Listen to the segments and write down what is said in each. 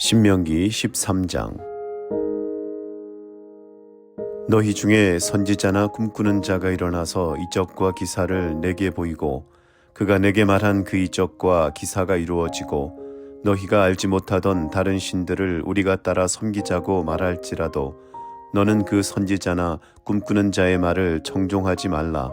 신명기 13장. 너희 중에 선지자나 꿈꾸는 자가 일어나서 이적과 기사를 내게 보이고 그가 내게 말한 그 이적과 기사가 이루어지고 너희가 알지 못하던 다른 신들을 우리가 따라 섬기자고 말할지라도 너는 그 선지자나 꿈꾸는 자의 말을 청종하지 말라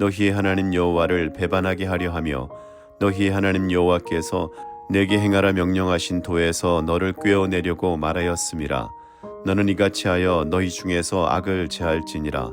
너희의 하나님 여호와를 배반하게 하려 하며 너희의 하나님 여호와께서 내게 행하라 명령하신 도에서 너를 꿰어내려고 말하였음이라. 너는 이같이 하여 너희 중에서 악을 제할지니라.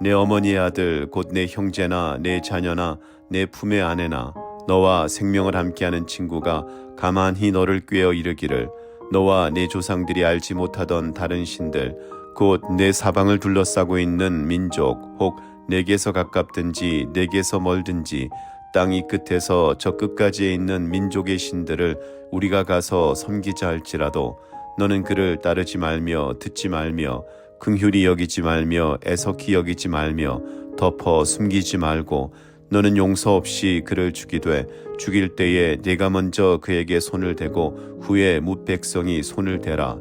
내 어머니의 아들 곧 내 형제나 내 자녀나 내 품의 아내나 너와 생명을 함께하는 친구가 가만히 너를 꿰어 이르기를 너와 내 조상들이 알지 못하던 다른 신들 곧 내 사방을 둘러싸고 있는 민족 혹 내게서 가깝든지 내게서 멀든지 땅이 끝에서 저 끝까지에 있는 민족의 신들을 우리가 가서 섬기자 할지라도 너는 그를 따르지 말며 듣지 말며 긍휼히 여기지 말며 애석히 여기지 말며 덮어 숨기지 말고 너는 용서 없이 그를 죽이되 죽일 때에 네가 먼저 그에게 손을 대고 후에 뭇 백성이 손을 대라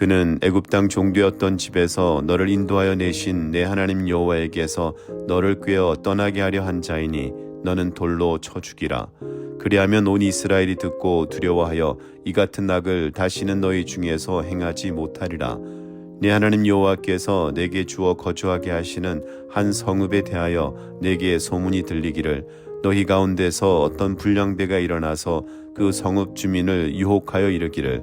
그는 애굽 땅 종되었던 집에서 너를 인도하여 내신 내 하나님 여호와에게서 너를 꿰어 떠나게 하려 한 자이니 너는 돌로 쳐 죽이라. 그리하면 온 이스라엘이 듣고 두려워하여 이 같은 악을 다시는 너희 중에서 행하지 못하리라. 내 하나님 여호와께서 내게 주어 거주하게 하시는 한 성읍에 대하여 내게 소문이 들리기를 너희 가운데서 어떤 불량배가 일어나서 그 성읍 주민을 유혹하여 이르기를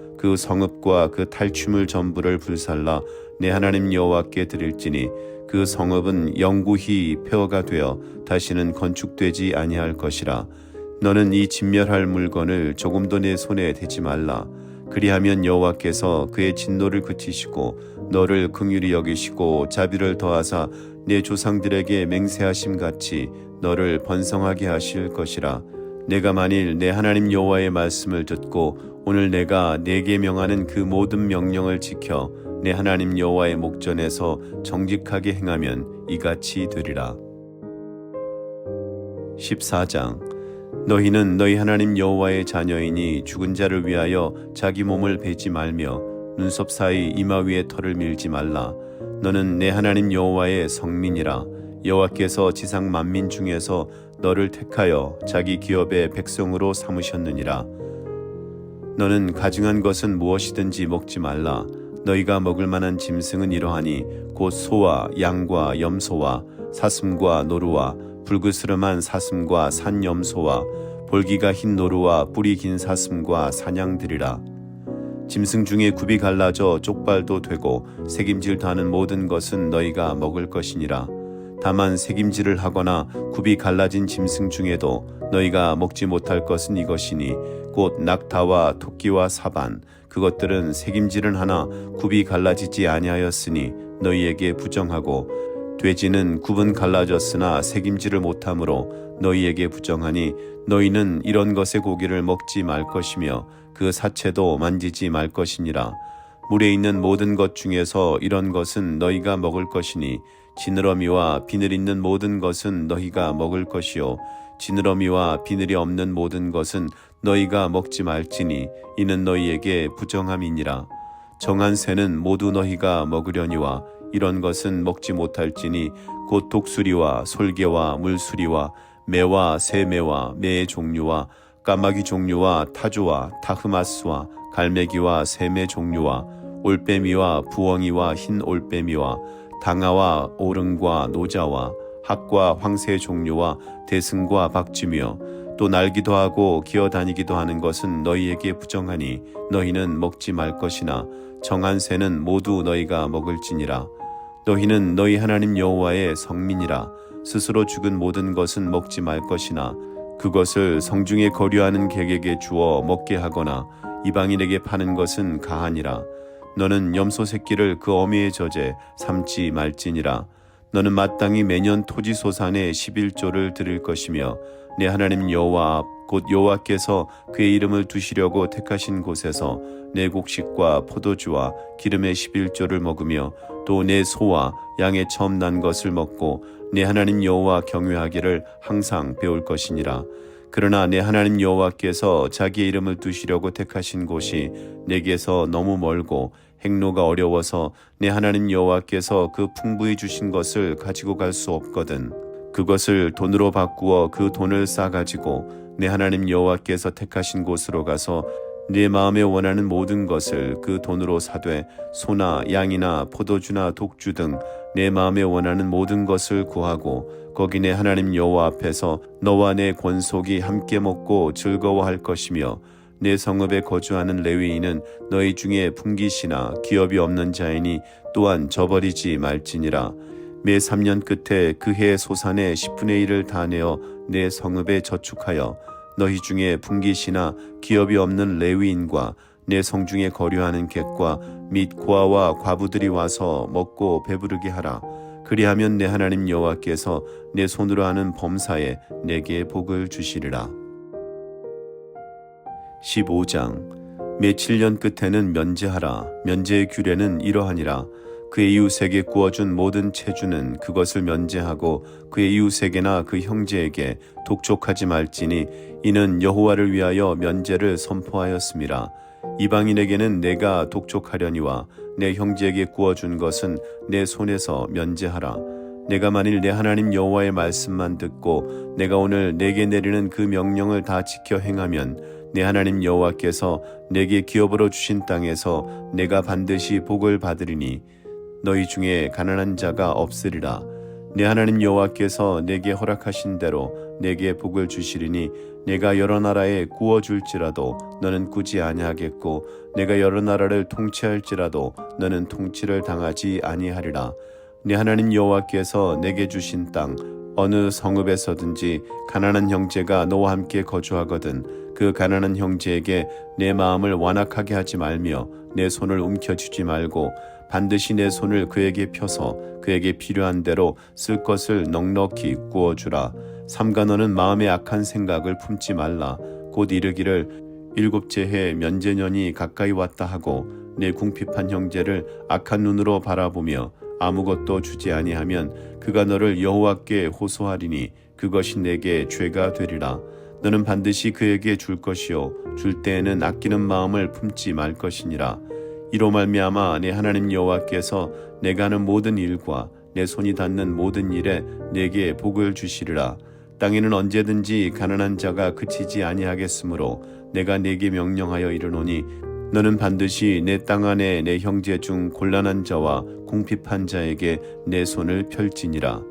그 성읍과 그 탈취물 전부를 불살라 내 하나님 여호와께 드릴지니 그 성읍은 영구히 폐허가 되어 다시는 건축되지 아니할 것이라. 너는 이 진멸할 물건을 조금도 내 손에 대지 말라. 그리하면 여호와께서 그의 진노를 그치시고 너를 긍휼히 여기시고 자비를 더하사 내 조상들에게 맹세하심 같이 너를 번성하게 하실 것이라. 내가 만일 내 하나님 여호와의 말씀을 듣고 오늘 내가 내게 명하는 그 모든 명령을 지켜 내 하나님 여호와의 목전에서 정직하게 행하면 이같이 되리라. 14장. 너희는 너희 하나님 여호와의 자녀이니 죽은 자를 위하여 자기 몸을 베지 말며 눈썹 사이 이마 위에 털을 밀지 말라. 너는 내 하나님 여호와의 성민이라. 여호와께서 지상 만민 중에서 너를 택하여 자기 기업의 백성으로 삼으셨느니라 너는 가증한 것은 무엇이든지 먹지 말라. 너희가 먹을 만한 짐승은 이러하니 곧 소와 양과 염소와 사슴과 노루와 불그스름한 사슴과 산염소와 볼기가 흰 노루와 뿌리 긴 사슴과 사냥들이라. 짐승 중에 굽이 갈라져 쪽발도 되고 색임질 다는 모든 것은 너희가 먹을 것이니라 다만 색임질을 하거나 굽이 갈라진 짐승 중에도 너희가 먹지 못할 것은 이것이니 곧 낙타와 토끼와 사반 그것들은 색임질은 하나 굽이 갈라지지 아니하였으니 너희에게 부정하고 돼지는 굽은 갈라졌으나 색임질을 못하므로 너희에게 부정하니 너희는 이런 것의 고기를 먹지 말 것이며 그 사체도 만지지 말 것이니라. 물에 있는 모든 것 중에서 이런 것은 너희가 먹을 것이니 지느러미와 비늘 있는 모든 것은 너희가 먹을 것이요. 지느러미와 비늘이 없는 모든 것은 너희가 먹지 말지니 이는 너희에게 부정함이니라. 정한 새는 모두 너희가 먹으려니와 이런 것은 먹지 못할지니 곧 독수리와 솔개와 물수리와 매와 새매와 매의 종류와 까마귀 종류와 타조와 타흐마스와 갈매기와 샘의 종류와 올빼미와 부엉이와 흰 올빼미와 당아와 오릉과 노자와 학과 황새 종류와 대승과 박쥐며 또 날기도 하고 기어다니기도 하는 것은 너희에게 부정하니 너희는 먹지 말 것이나 정한 새는 모두 너희가 먹을지니라. 너희는 너희 하나님 여호와의 성민이라. 스스로 죽은 모든 것은 먹지 말 것이나 그것을 성중에 거류하는 객에게 주어 먹게 하거나 이방인에게 파는 것은 가하니라 너는 염소 새끼를 그 어미의 젖에 삼지 말지니라. 너는 마땅히 매년 토지 소산의 11조를 드릴 것이며 내 하나님 여호와 앞곧 여호와께서 그의 이름을 두시려고 택하신 곳에서 내 곡식과 포도주와 기름의 11조를 먹으며 또 내 소와 양의 처음 난 것을 먹고 내 하나님 여호와 경외하기를 항상 배울 것이니라 그러나 내 하나님 여호와께서 자기의 이름을 두시려고 택하신 곳이 내게서 너무 멀고 행로가 어려워서 내 하나님 여호와께서 그 풍부히 주신 것을 가지고 갈 수 없거든. 그것을 돈으로 바꾸어 그 돈을 싸 가지고 내 하나님 여호와께서 택하신 곳으로 가서 네 마음에 원하는 모든 것을 그 돈으로 사되 소나 양이나 포도주나 독주 등 내 마음에 원하는 모든 것을 구하고 거기 내 하나님 여호와 앞에서 너와 내 권속이 함께 먹고 즐거워할 것이며 내 성읍에 거주하는 레위인은 너희 중에 풍기시나 기업이 없는 자이니 또한 저버리지 말지니라. 매 3년 끝에 그해 소산의 10분의 1을 다 내어 내 성읍에 저축하여 너희 중에 풍기시나 기업이 없는 레위인과 내 성중에 거류하는 객과 및 고아와 과부들이 와서 먹고 배부르게 하라. 그리하면 내 하나님 여호와께서 내 손으로 하는 범사에 내게 복을 주시리라. 15장 매 7년 끝에는 면제하라. 면제의 규례는 이러하니라. 그의 이웃에게 구워준 모든 체주는 그것을 면제하고 그의 이웃에게나 그 형제에게 독촉하지 말지니 이는 여호와를 위하여 면제를 선포하였음이라 이방인에게는 내가 독촉하려니와 내 형제에게 구워준 것은 내 손에서 면제하라. 내가 만일 내 하나님 여호와의 말씀만 듣고 내가 오늘 내게 내리는 그 명령을 다 지켜 행하면 내 하나님 여호와께서 내게 기업으로 주신 땅에서 내가 반드시 복을 받으리니 너희 중에 가난한 자가 없으리라. 내 하나님 여호와께서 내게 허락하신 대로 내게 복을 주시리니 내가 여러 나라에 구워 줄지라도 너는 꾸지 아니하겠고 내가 여러 나라를 통치할지라도 너는 통치를 당하지 아니하리라. 내 하나님 여호와께서 내게 주신 땅 어느 성읍에서든지 가난한 형제가 너와 함께 거주하거든 그 가난한 형제에게 내 마음을 완악하게 하지 말며 내 손을 움켜쥐지 말고 반드시 내 손을 그에게 펴서 그에게 필요한 대로 쓸 것을 넉넉히 구워 주라. 삼가 너는 마음에 악한 생각을 품지 말라. 곧 이르기를 일곱째 해 면제년이 가까이 왔다 하고 내 궁핍한 형제를 악한 눈으로 바라보며 아무것도 주지 아니하면 그가 너를 여호와께 호소하리니 그것이 내게 죄가 되리라. 너는 반드시 그에게 줄 것이요 줄 때에는 아끼는 마음을 품지 말 것이니라. 이로 말미암아 내 하나님 여호와께서 내가 하는 모든 일과 내 손이 닿는 모든 일에 내게 복을 주시리라. 땅에는 언제든지 가난한 자가 그치지 아니하겠으므로 내가 내게 명령하여 이르노니 너는 반드시 내 땅 안에 내 형제 중 곤란한 자와 궁핍한 자에게 내 손을 펼지니라.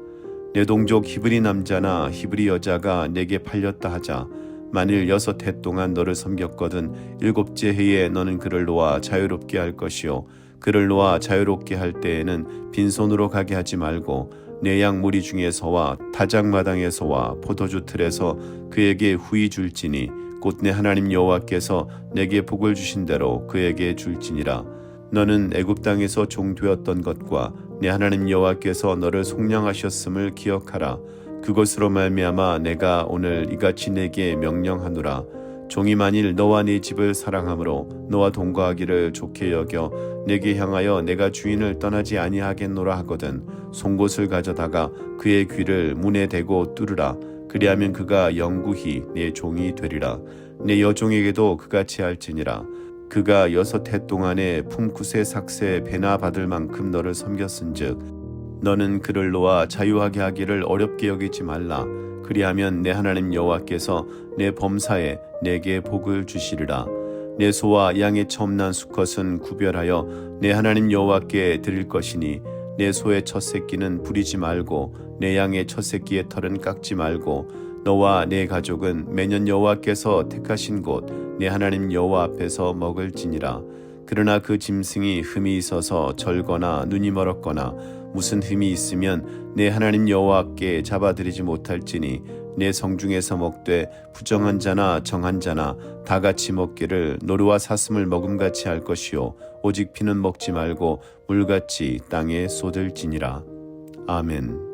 내 동족 히브리 남자나 히브리 여자가 내게 팔렸다 하자. 만일 여섯 해 동안 너를 섬겼거든 일곱째 해에 너는 그를 놓아 자유롭게 할 것이요. 그를 놓아 자유롭게 할 때에는 빈손으로 가게 하지 말고 내양 무리 중에서와 타작 마당에서와 포도주 틀에서 그에게 후히 줄지니 곧 내 하나님 여호와께서 내게 복을 주신 대로 그에게 줄지니라. 너는 애굽 땅에서 종 되었던 것과 내 하나님 여호와께서 너를 속량하셨음을 기억하라 그것으로 말미암아 내가 오늘 이같이 내게 명령하노라. 종이 만일 너와 네 집을 사랑함으로 너와 동거하기를 좋게 여겨 내게 향하여 내가 주인을 떠나지 아니하겠노라 하거든 송곳을 가져다가 그의 귀를 문에 대고 뚫으라. 그리하면 그가 영구히 내 종이 되리라. 내 여종에게도 그같이 할지니라. 그가 여섯 해 동안에 품굿의 삭새 배나 받을 만큼 너를 섬겼은즉 너는 그를 놓아 자유하게 하기를 어렵게 여기지 말라. 그리하면 내 하나님 여호와께서 내 범사에 내게 복을 주시리라 내 소와 양의 처음 난 수컷은 구별하여 내 하나님 여호와께 드릴 것이니 내 소의 첫 새끼는 부리지 말고 내 양의 첫 새끼의 털은 깎지 말고 너와 내 가족은 매년 여호와께서 택하신 곳 내 하나님 여호와 앞에서 먹을지니라 그러나 그 짐승이 흠이 있어서 절거나 눈이 멀었거나 무슨 흠이 있으면 내 하나님 여호와께 잡아들이지 못할지니 내 성중에서 먹되 부정한 자나 정한 자나 다 같이 먹기를 노루와 사슴을 먹음같이 할 것이요 오직 피는 먹지 말고 물같이 땅에 쏟을지니라 아멘.